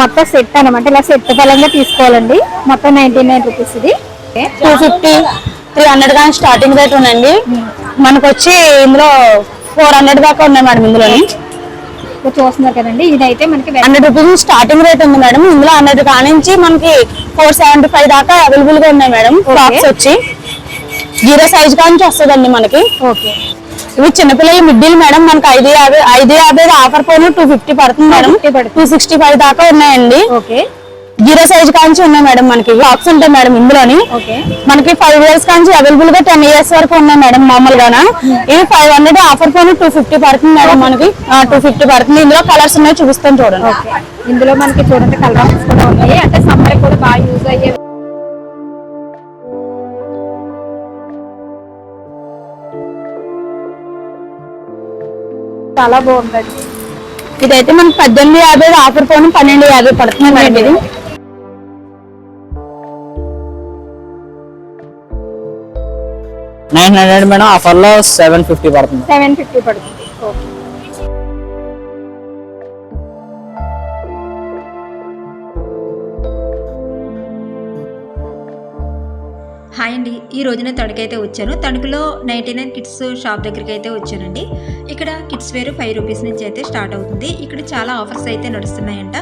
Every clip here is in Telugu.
మొత్తం సెట్ అనమాట ఇలా సెట్ పరంగా తీసుకోవాలండి. మొత్తం నైన్టీ నైన్ రూపీస్ ఇది. టూ ఫిఫ్టీ త్రీ హండ్రెడ్ కానీ స్టార్టింగ్ రేట్ ఉందండి. మనకు వచ్చి ఇందులో ఫోర్ హండ్రెడ్ దాకా ఉన్నాయి మేడం ఇందులోని. ఇక్కడ చూస్తున్నారు కదండి. ఇదైతే మనకి హండ్రెడ్ రూపీస్ స్టార్టింగ్ రేట్ ఉంది మేడం. ఇందులో హండ్రెడ్ కానించి మనకి ఫోర్ సెవెంటీ ఫైవ్ దాకా అవైలబుల్గా ఉన్నాయి మేడం. ఫ్రాక్స్ వచ్చి. జీరో సైజ్ కానించి వస్తుందండి మనకి. ఓకే ఇవి చిన్నపిల్లల మిడ్డీలు మేడం మనకి ఐదు యాభై ఐదు యాభై ఆఫర్ పోను టూ ఫిఫ్టీ పడుతుంది మేడం. 250 పడుతుంది. టూ సిక్స్టీ ఫైవ్ దాకా ఉన్నాయండి. ఓకే. జీరో సైజ్ కాంచి ఉన్నాయి మేడం మనకి. ఫ్రాక్స్ ఉంటాయి మేడం ఇందులోని. మనకి ఫైవ్ ఇయర్స్ కాంచి అవైలబుల్గా టెన్ ఇయర్స్ వరకు ఉన్నాయి మేడం మామూలుగానా. ఇవి ఫైవ్ హండ్రెడ్ ఆఫర్ పోను టూ ఫిఫ్టీ పడుతుంది మేడం మనకి. టూ ఫిఫ్టీ పడుతుంది. ఇందులో కలర్స్ ఉన్నాయి చూపిస్తాను చూడండి. ఇందులో మనకి చూడండి కలర్ ఆప్షన్స్ కూడా ఉన్నాయి. అంటే సమ్మర్ కూడా బాగా యూజ్ అయ్యే చాలా బాగుందండి. ఇదైతే మనకి పద్దెనిమిది యాభై ఆఫర్ పోను పన్నెండు యాభై పడుతుంది మేడం ఇది. నైన్ హండ్రెడ్ మేడం ఆఫర్లో సెవెన్ ఫిఫ్టీ పడుతుంది. సెవెన్ ఫిఫ్టీ పడుతుంది. ఓకే. హాయ్ అండి ఈ రోజు నేను తణుకైతే వచ్చాను. తణుకులో నైంటీ నైన్ కిడ్స్ షాప్ దగ్గరికి అయితే వచ్చానండి. ఇక్కడ కిడ్స్ వేరు ఫైవ్ రూపీస్ నుంచి అయితే స్టార్ట్ అవుతుంది. ఇక్కడ చాలా ఆఫర్స్ అయితే నడుస్తున్నాయంట.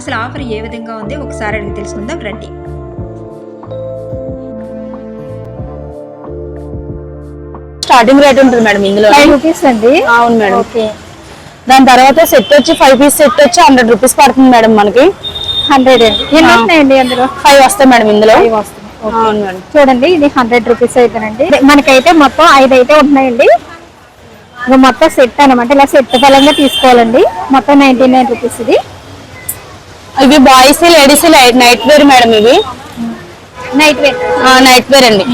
అసలు ఆఫర్ ఏ విధంగా ఉంది? ఒకసారి అడిగి తెలుసుకుందాం. రండి. స్టార్టింగ్ రేట్ ఉంటుంది మేడం ఇందులో. ఫైవ్ రూపీస్ అండి? అవును మేడం. ఓకే దాని తర్వాత సెట్ వచ్చి ఫైవ్ పీస్ సెట్ వచ్చి హండ్రెడ్ రూపీస్ పడుతుంది మేడం మనకి. హండ్రెడ్ అండి. ఎన్ని ఆ. వస్తున్నాయండి అందులో? ఫైవ్ వస్తాయి మేడం ఇందులో. ఫైవ్ చూడండి ఇది హండ్రెడ్ రూపీస్ అయితేనండి. మనకైతే మొత్తం ఐదు అయితే ఉంటున్నాయండి. ఇక మొత్తం సెట్ అనమాట ఇలా సెట్ పరంగా తీసుకోవాలండి. మొత్తం నైన్టీ నైన్ రూపీస్ ఇది. ఇవి boys ladies night wear madam ఇవి. నైట్ వేర్ నైట్ వేర్ అండి.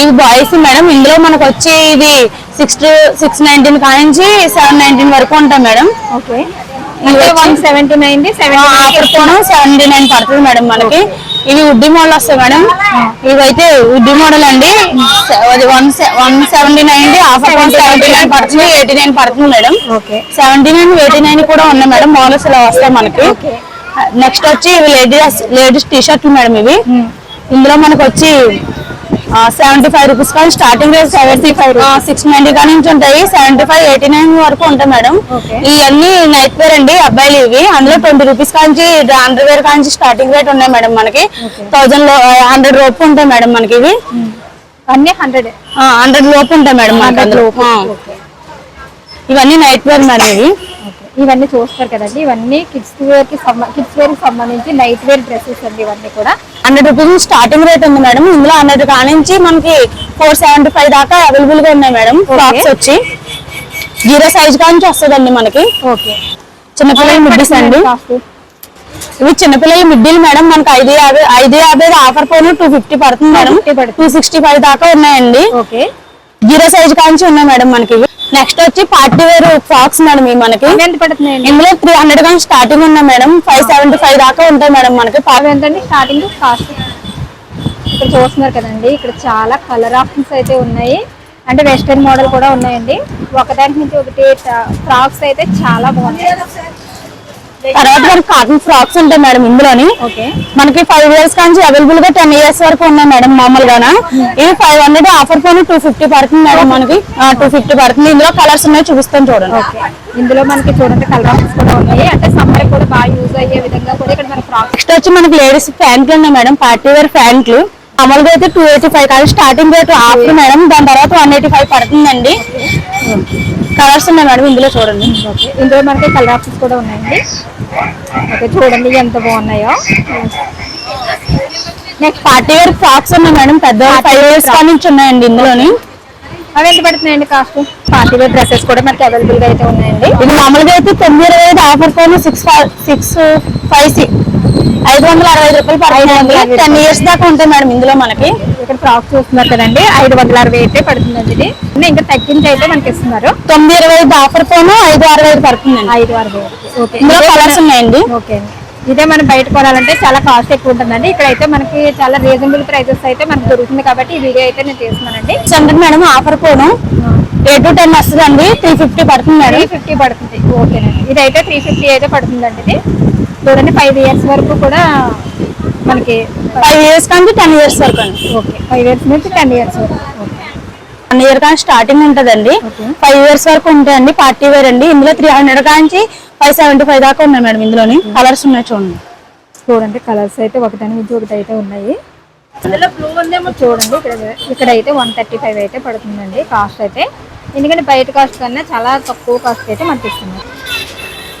ఇవి బాయ్స్ మేడం. ఇందులో మనకు వచ్చి ఇది సిక్స్ సిక్స్ నైన్టీన్ కానించి సెవెన్ నైన్టీన్ వరకు ఉంటాయి మేడం. ఓకే. ఇవి సెవెంటీ నైన్ సెవెంటీ నైన్ పడుతుంది మేడం మనకి. ఇవి ఉడ్డి మోడల్ వస్తాయి మేడం. ఇవైతే ఉడ్డి మోడల్ అండి. One one seventy nine offer phone seventy nine పడుతుంది ఎయిటీ నైన్ పడుతుంది madam. Okay. Seventy nine eighty nine కూడా ఉన్నాయి మేడం. మోడల్స్ ఇలా వస్తాయి మనకి. నెక్స్ట్ వచ్చి ఇవి లేడీస్ లేడీస్ టీ షర్ట్లు మేడం ఇవి. ఇందులో మనకు వచ్చి సెవెంటీ ఫైవ్ రూపీస్ కానీ starting rate seventy five six ninety కానీ నుంచి ఉంటాయి. సెవెంటీ ఫైవ్ ఎయిటీ నైన్ వరకు ఉంటాయి మేడం. ఇవన్నీ నైట్ వేర్ అండి అబ్బాయిలు ఇవి. అందులో ట్వంటీ రూపీస్ కాంచి అండర్ వేర్ కాంచి స్టార్టింగ్ రేట్ ఉన్నాయి మేడం మనకి. థౌజండ్లో హండ్రెడ్ లోపు ఉంటాయి మేడం మనకి ఇవి. అన్ని హండ్రెడ్ హండ్రెడ్ లోపు ఉంటాయి మేడం అందులో. ఆ. ఇవన్నీ నైట్ వేర్ మేడం ఇవి. ఇవన్నీ చూస్తారు కదండి. ఇవన్నీ కిడ్స్ వేర్కి కిడ్స్ వేర్కి సంబంధించి నైట్ వేర్ డ్రెస్సెస్ అండి ఇవన్నీ కూడా. హండ్రెడ్ రూపీస్ స్టార్టింగ్ రేట్ ఉంది మేడం. ఇందులో హండ్రెడ్ కానించి మనకి ఫోర్ సెవెంటీ ఫైవ్ దాకా అవైలబుల్గా ఉన్నాయి మేడం. ఫ్రాక్స్ వచ్చి. జీరో సైజ్ కానించి వస్తుందండి మనకి. ఓకే చిన్నపిల్లల మిడ్డీస్ అండి. ఇవి చిన్నపిల్లల మిడ్డీలు మేడం మనకి ఐదు యాభై ఐదు యాభై ఆఫర్ పోను టూ ఫిఫ్టీ పడుతుంది మేడం. 250 పడుతుంది. టూ సిక్స్టీ ఫైవ్ దాకా ఉన్నాయండి. ఓకే జీరో సైజ్ కానించి ఉన్నాయి మేడం మనకి నెక్స్ట్ వచ్చి పార్టీ వేర్ ఫ్రాక్స్ మేడం ఇవి మనకి. ఇందులో త్రీ హండ్రెడ్ కానీ స్టార్టింగ్ ఉన్నాయి మేడం. ఫైవ్ సెవెంటీ ఫైవ్ దాకా ఉంటాయి మేడం మనకి ఎంతండి? Starting cost. ఇక్కడ చూస్తున్నారు కదండి ఇక్కడ చాలా కలర్ ఆప్షన్స్ అయితే ఉన్నాయి. అంటే వెస్టర్న్ మోడల్ కూడా ఉన్నాయండి. ఒకదానికి నుంచి ఒకటి ఫ్రాక్స్ అయితే చాలా బాగున్నాయి. తర్వాత మనకి కాటన్ ఫ్రాక్స్ ఉంటాయి మేడం ఇందులోని. మనకి ఫైవ్ ఇయర్స్ కాంచి అవైలబుల్గా టెన్ ఇయర్స్ వరకు ఉన్నాయి మేడం మామూలుగానా. ఇవి ఫైవ్ హండ్రెడ్ ఆఫర్ ఫోన్ టూ ఫిఫ్టీ పడుతుంది మేడం మనకి. టూ ఫిఫ్టీ పడుతుంది. ఇందులో కలర్స్ ఉన్నాయి చూపిస్తాను చూడండి. ఇందులో మనకి చూడండి కలర్ ఆప్షన్స్ కూడా ఉన్నాయి. అంటే సమ్మర్ కూడా బాగా యూజ్ అయ్యే విధంగా కూడా ఇక్కడ మన ఫ్రాక్స్ నెక్స్ట్ వచ్చి మనకి లేడీస్ ప్యాంట్లు ఉన్నాయి మేడం. పార్టీ వేర్ ప్యాంట్లు మామూలుగా అయితే టూ ఎయిటీ ఫైవ్ కానీ స్టార్టింగ్ రేట్ ఆఫర్ మేడం. దాని తర్వాత వన్ ఎయిటీ ఫైవ్ పడుతుందండి కలర్స్ ఉన్నాయి మేడం ఇందులో చూడండి. ఓకే ఇందులో మనకి కలర్ ఆప్షన్స్ కూడా ఉన్నాయండి. ఓకే చూడండి ఎంత బాగున్నాయో. నెక్స్ట్ పార్టీ వేర్ ఫ్రాక్స్ ఉన్నాయి మేడం పెద్ద ఫైవ్ ఇయర్స్ కానీ ఉన్నాయండి ఇందులోని. అవి ఎంత పడుతున్నాయండి కాస్ట్ పార్టీ వేర్ డ్రెస్సెస్ కూడా మనకి అవైలబుల్గా అయితే ఉన్నాయండి. ఇది మామూలుగా అయితే తొమ్మిది ఇరవై ఐదు ఆఫర్ ఫోన్ సిక్స్ సిక్స్ ఫైవ్ సిక్స్ వందల అరవై రూపాయలు పడుతుంది టెన్ ఇయర్స్ దాకా ఉంటాయి మేడం ఇందులో మనకి. ఇక్కడ ఫ్రాక్ చూస్తున్నారు కదండి ఐదు వందల అరవై అయితే పడుతుందండి ఇది. ఇంకా తగ్గించి అయితే మనకి ఇస్తున్నారు. తొమ్మిది ఇరవై ఐదు ఆఫర్ ఫోన్ ఐదు అరవై ఐదు పడుతుందండి. ఐదు అరవై ఓకే. ఇందులో కలర్స్ ఉన్నాయండి. ఓకే. ఇదే మనం బయట కొనాలంటే చాలా కాస్ట్ ఎక్కువ ఉంటుందండి. ఇక్కడైతే మనకి చాలా రీజనబుల్ ప్రైసెస్ అయితే మనకు దొరుకుతుంది కాబట్టి ఈ వీడియో అయితే నేను చేస్తున్నానండి హండ్రెడ్ మేడం ఆఫర్ ఫోన్. ఎయిట్ టు టెన్ వస్తుంది అండి త్రీ ఫిఫ్టీ పడుతుంది మేడం ఫిఫ్టీ పడుతుంది. ఓకేనండి. ఇదైతే త్రీ ఫిఫ్టీ అయితే పడుతుందండి ఇది. చూడండి ఫైవ్ ఇయర్స్ వరకు కూడా మనకి ఫైవ్ ఇయర్స్ కానీ టెన్ ఇయర్స్ వరకు అండి. ఓకే ఫైవ్ ఇయర్స్ నుంచి టెన్ ఇయర్స్ వరకు. వన్ ఇయర్ కానీ స్టార్టింగ్ ఉంటుందండి. ఫైవ్ ఇయర్స్ వరకు ఉంటాయండి పార్టీ వేర్ అండి. ఇందులో త్రీ హండ్రెడ్ కాంచి ఫైవ్ సెవెంటీ ఫైవ్ దాకా ఉన్నాయి మేడం ఇందులోని. కలర్స్ ఉన్నాయి చూడండి. చూడండి కలర్స్ అయితే ఒకదాని నుంచి ఒకటి అయితే ఉన్నాయి చూడండి ఇక్కడ ఇక్కడ అయితే వన్ థర్టీ ఫైవ్ అయితే పడుతుందండి. కాస్ట్ అయితే ఎందుకంటే బయట కాస్ట్ కన్నా చాలా తక్కువ కాస్ట్ అయితే మనకి ఇస్తుంది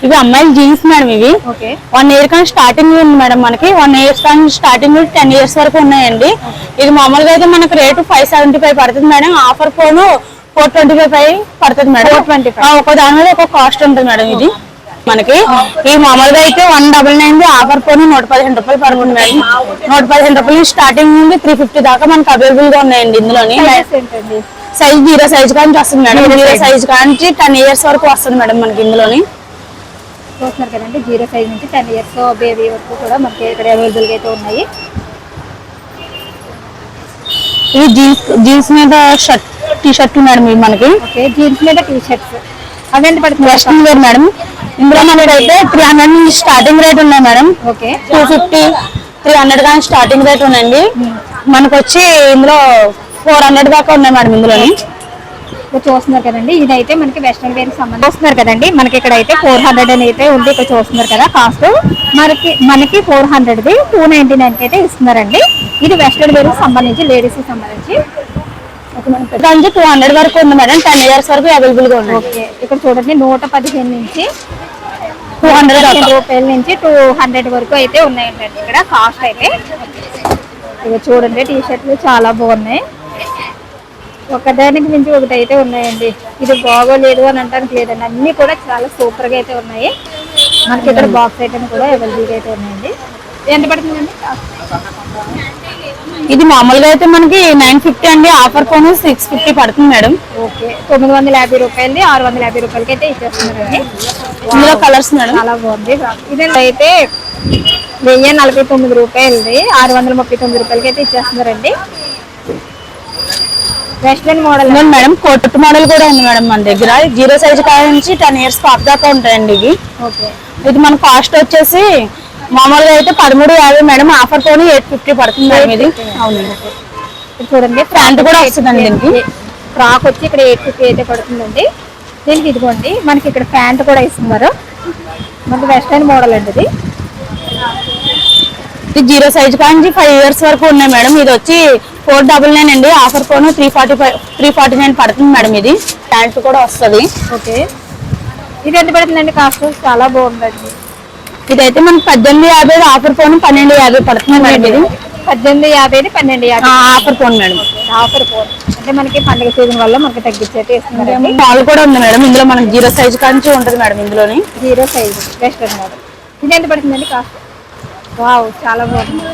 ఇవి అమ్మాయిల జీన్స్ మేడం ఇవి. ఓకే. వన్ ఇయర్ కానీ స్టార్టింగ్ ఉంది మేడం మనకి. వన్ ఇయర్స్ కానీ స్టార్టింగ్ టెన్ ఇయర్స్ వరకు ఉన్నాయండి. ఇది మామూలుగా అయితే మనకి రేటు ఫైవ్ సెవెంటీ ఫైవ్ పడుతుంది మేడం. ఆఫర్ ఫోన్ ఫోర్ ట్వంటీ ఫైవ్ ఫైవ్ పడుతుంది మేడం. 425. ఆ, ఒక దాని మీద ఒక కాస్ట్ ఉంటుంది మేడం ఇది మనకి. ఈ మామూలుగా అయితే వన్ డబల్ నైన్ ఆఫర్ ఫోన్ నూట పదిహేను రూపాయలు పడుతుంది మేడం. నూట పదిహేను రూపాయలు స్టార్టింగ్ నుండి త్రీ ఫిఫ్టీ దాకా మనకి అవైలబుల్గా ఉన్నాయండి ఇందులోని. సైజ్ జీరో సైజ్ కాంచి వస్తుంది మేడం. Zero size. సైజ్ కాంచి టెన్ ఇయర్స్ వరకు వస్తుంది మేడం మనకి ఇందులోని. చూస్తున్నారు కదండి జీరో సైజ్ నుంచి టెన్ ఇయర్స్ బేబీ వరకు కూడా మనకి ఇక్కడ అవైలబుల్గా అయితే ఉన్నాయి. ఇవి జీన్స్ జీన్స్ మీద షర్ట్ టీ షర్ట్ మేడం ఇవి మనకి. ఓకే జీన్స్ మీద టీ షర్ట్స్ అవి ఎంత పడుతుంది వెస్ట్రన్ వేర్ మేడం. ఇందులో మనకి అయితే త్రీ హండ్రెడ్ నుంచి స్టార్టింగ్ రేట్ ఉన్నాయి madam. Okay. Two fifty three hundred కానీ స్టార్టింగ్ రేట్ ఉన్నాయండి మనకు వచ్చి ఇందులో ఫోర్ హండ్రెడ్ దాకా ఉన్నాయి మేడం ఇందులోని ఇక్కడ చూస్తున్నారు కదండి ఇదైతే మనకి వెస్ట్రన్ వేర్ సంబంధించి. చూస్తున్నారు కదండి మనకి ఇక్కడ అయితే ఫోర్ హండ్రెడ్ అని అయితే ఉంది ఇక్కడ చూస్తున్నారు కదా కాస్ట్ మనకి మనకి ఫోర్ హండ్రెడ్ ది టూ నైన్టీ నైన్కి అయితే ఇస్తున్నారండి. ఇది వెస్ట్రన్ వేర్ సంబంధించి లేడీస్కి సంబంధించి. దానికి టూ హండ్రెడ్ వరకు ఉంది మేడం టెన్ ఇయర్స్ వరకు అవైలబుల్గా ఉన్నాయి. ఓకే. ఇక్కడ చూడండి నూట పదిహేను నుంచి టూ హండ్రెడ్ రూపాయల నుంచి టూ హండ్రెడ్ వరకు అయితే ఉన్నాయండి ఇక్కడ కాస్ట్ అయితే. ఇక చూడండి టీ షర్ట్లు చాలా బాగున్నాయి. ఒకదానికి మించి ఒకటి అయితే ఉన్నాయండి. ఇది బాగోలేదు అని అంటానికి లేదండి. అన్ని కూడా చాలా సూపర్గా అయితే ఉన్నాయి. మనకి ఇక్కడ బాక్స్ ఐటమ్ కూడా అవైలబుల్ అయితే ఉన్నాయండి. ఎంత పడుతుందండి? ఇది మామూలుగా అయితే మనకి నైన్ ఫిఫ్టీ అండి. ఆఫర్ ఫోన్ సిక్స్ ఫిఫ్టీ పడుతుంది మేడం. ఓకే. తొమ్మిది వందల యాభై రూపాయలది ఆరు వందల యాభై రూపాయలకి అయితే ఇచ్చేస్తున్నారండి. ఇందులో కలర్స్ మేడం? చాలా బాగుంది. ఇది అయితే వెయ్యి నలభై తొమ్మిది రూపాయలది ఆరు వందల ముప్పై తొమ్మిది రూపాయలకి అయితే ఇచ్చేస్తున్నారండి. వెస్ట్రన్ మోడల్ ఇందులో మేడం కోట్ మోడల్ కూడా ఉంది మేడం మన దగ్గర. జీరో సైజ్ కాడ నుంచి టెన్ ఇయర్స్ పాప దాకా ఉంటాయండి ఇవి. ఓకే ఇది మన కాస్ట్ వచ్చేసి మామూలుగా అయితే పదమూడు యాభై మేడం ఆఫర్ తోని ఎయిట్ ఫిఫ్టీ పడుతుంది మేడం ఇది. అవునండి చూడండి ప్యాంట్ కూడా వస్తుందండి దీనికి. ఫ్రాక్ వచ్చి ఇక్కడ ఎయిట్ ఫిఫ్టీ అయితే పడుతుందండి. దీనికి ఇదిగోండి మనకి ఇక్కడ ప్యాంట్ కూడా ఇస్తున్నారు. మనకి వెస్టర్న్ మోడల్ అండి ఇది. ఇది జీరో సైజ్ కాంచి ఫైవ్ ఇయర్స్ వరకు ఉన్నాయి మేడం. ఇది వచ్చి ఫోర్ డబుల్ నైన్ అండి. Offer phone three forty five three forty nine పడుతుంది మేడం ఇది. ప్యాంట్ కూడా వస్తుంది. ఓకే. ఇది ఎంత పడుతుందండి కాస్ట్? చాలా బాగుందండి. ఇదైతే మనకి పద్దెనిమిది యాభై ఆఫర్ ఫోన్ పన్నెండు యాభై పడుతుంది మేడం ఇది. పద్దెనిమిది యాభైది పన్నెండు యాభై ఆఫర్ ఫోన్ మేడం. ఆఫర్ ఫోన్. అంటే మనకి పండుగ సీజన్ వల్ల మనకి తగ్గించి అయితే ఇస్తున్నారండి మాల్ కూడా ఉంది మేడం. ఇందులో మనకి జీరో సైజ్ కాంచి ఉంటుంది మేడం ఇందులోని. జీరో సైజ్ వెస్టర్న్ మోడల్ ఇది ఎంత పడుతుందండి కాస్ట్? వావ్ చాలా బాగుంది.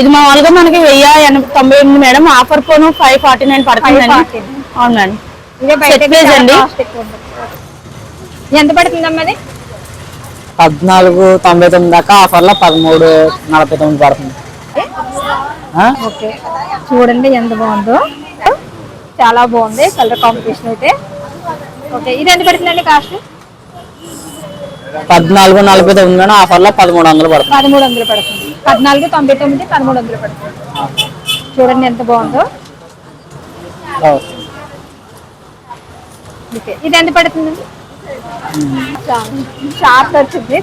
ఇది మామూలుగా మనకి వెయ్యి ఎనభై తొంభై ఎనిమిది మేడం. ఆఫర్ ఫోన్ ఫైవ్ ఫార్టీ నైన్ పడుతుంది 549. అవును మేడం అండి. ఎంత పడుతుందమ్మా అది పద్నాలుగు తొంభై తొమ్మిది దాకా ఆఫర్లో పదమూడు నలభై తొమ్మిది పడుతుంది? ఓకే. చూడండి ఎంత బాగుందో. చాలా బాగుంది కలర్ కాంబినేషన్ అయితే. ఓకే ఇది ఎంత పడుతుందండి కాస్ట్ పద్నాలుగు నలభై తొమ్మిది మేడం ఆఫర్లో పదమూడు వందలు పడుతుంది. పదమూడు వందలు పడుతుంది. పద్నాలుగు తొంభై తొమ్మిది పదమూడు వందలు పడుతుంది. చూడండి ఎంత బాగుందో. ఓకే. ఇది ఎంత పడుతుందండి? షార్ట్ వచ్చింది.